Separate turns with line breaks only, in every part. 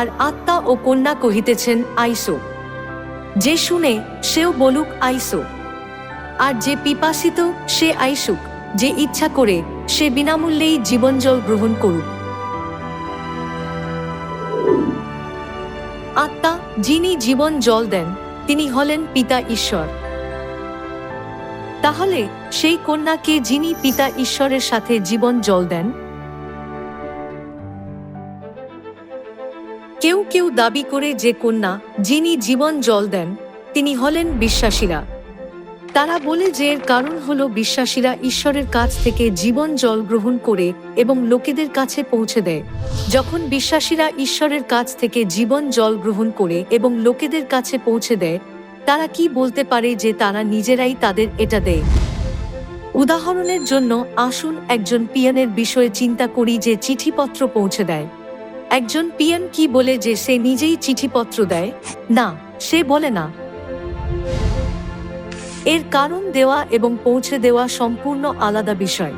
আর আত্মা ও কন্যা কহিতেছেন, আইসো। যে শুনে সেও বলুক, আইসো। আর যে পিপাসিত, সে আইসুক। যে ইচ্ছা করে, সে বিনামূল্যেই জীবন জল গ্রহণ করুক। আত্মা, যিনি জীবন জল দেন, তিনি হলেন পিতা ঈশ্বর। তাহলে সেই কন্যাকে যিনি পিতা ঈশ্বরের সাথে জীবন জল দেন কেউ কেউ দাবি করে যে কন্যা যিনি জীবন জল দেন, তিনি হলেন বিশ্বাসীরা। তারা বলে যে এর কারণ হল বিশ্বাসীরা ঈশ্বরের কাছ থেকে জীবন জল গ্রহণ করে এবং লোকেদের কাছে পৌঁছে দেয়। যখন বিশ্বাসীরা ঈশ্বরের কাছ থেকে জীবন জল গ্রহণ করে এবং লোকেদের কাছে পৌঁছে দেয়, তারা কি বলতে পারে যে তারা নিজেরাই তাদের এটা দেয়? উদাহরণের জন্য আসুন একজন পিয়ানের বিষয়ে চিন্তা করি যে চিঠিপত্র পৌঁছে দেয়। একজন পিয়ান কি বলে যে সে নিজেই চিঠিপত্র দেয়? না, সে বলে না। এর কারণ দেওয়া এবং পৌঁছে দেওয়া সম্পূর্ণ আলাদা বিষয়।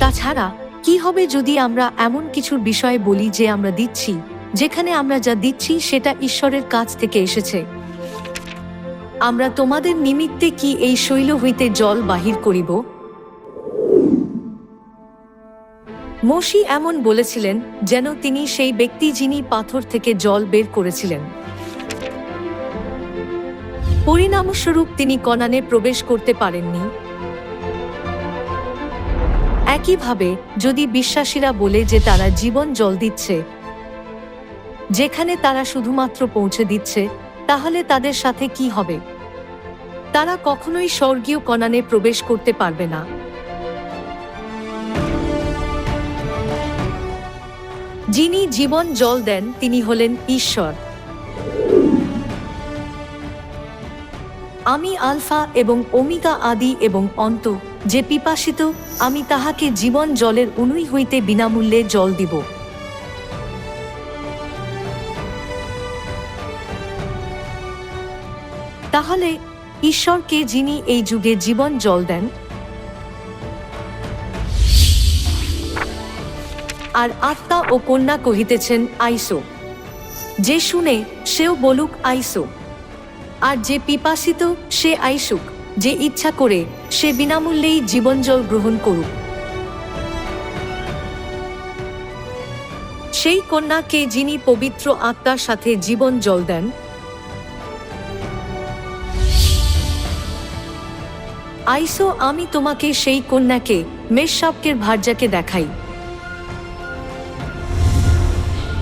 তাছাড়া, কি হবে যদি আমরা এমন কিছুর বিষয়ে বলি যে আমরা দিচ্ছি, যেখানে আমরা যা দিচ্ছি সেটা ঈশ্বরের কাছ থেকে এসেছে। আমরা তোমাদের নিমিত্তে কি এই শৈল হইতে জল বাহির করিব? মসি এমন বলেছিলেন যেন তিনি সেই ব্যক্তি যিনি পাথর থেকে জল বের করেছিলেন। পরিণামস্বরূপ তিনি কনানে প্রবেশ করতে পারেননি। একইভাবে যদি বিশ্বাসীরা বলে যে তারা জীবন জল দিচ্ছে, যেখানে তারা শুধুমাত্র পৌঁছে দিচ্ছে, তাহলে তাদের সাথে কি হবে? তারা কখনোই স্বর্গীয় কনানে প্রবেশ করতে পারবে না। যিনি জীবন জল দেন, তিনি হলেন ঈশ্বর। আমি আলফা এবং ওমিগা আদি এবং অন্ত, যে পিপাসিত, আমি তাহাকে জীবন জলের অনুই হইতে বিনামূল্যে জল দিব। তাহলে, ঈশ্বরকে যিনি এই যুগে জীবন জল দেন আর আত্মা ও কন্যা কহিতেছেন, আইসো। যে শুনে সেও বলুক, আইসো। আর যে পিপাসিত, সে আইসুক। যে ইচ্ছা করে, সে বিনামূল্যেই জীবনজল গ্রহণ করুক। সেই কন্যাকে যিনি পবিত্র আত্মার সাথে জীবন জল দেন, আইসো, আমি তোমাকে সেই কন্যাকে, মেষশাবকের ভার্যাকে দেখাই।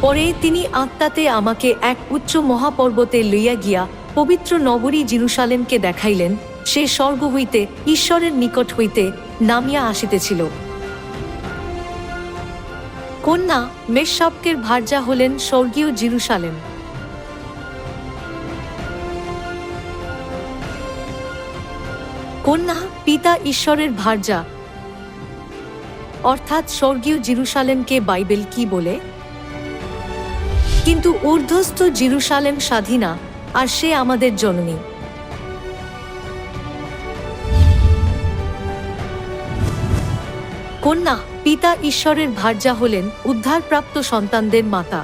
পরে তিনি আত্মাতে আমাকে এক উচ্চ মহাপর্বতে লইয়া গিয়া পবিত্র নগরী জিরুসালেমকে দেখাইলেন, সে স্বর্গ হইতে ঈশ্বরের নিকট হইতে নামিয়া আসিতেছিল। কন্যা মেষশাবকের ভার্যা হলেন স্বর্গীয় জিরুসালেম। কন্যা পিতা ঈশ্বরের ভার্যা। অর্থাৎ স্বর্গীয় জিরুসালেমকে বাইবেল কি বলে? কিন্তু ঊর্ধ্বস্থ জিরুসালেম স্বাধীনা, আর সে আমাদের জননী। কন্যা, পিতা ঈশ্বরের ভার্যা হলেন উদ্ধারপ্রাপ্ত সন্তানদের মাতা।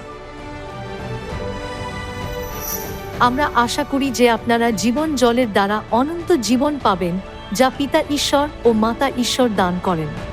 আমরা আশা করি যে আপনারা জীবন জলের দ্বারা অনন্ত জীবন পাবেন, যা পিতা ঈশ্বর ও মাতা ঈশ্বর দান করেন।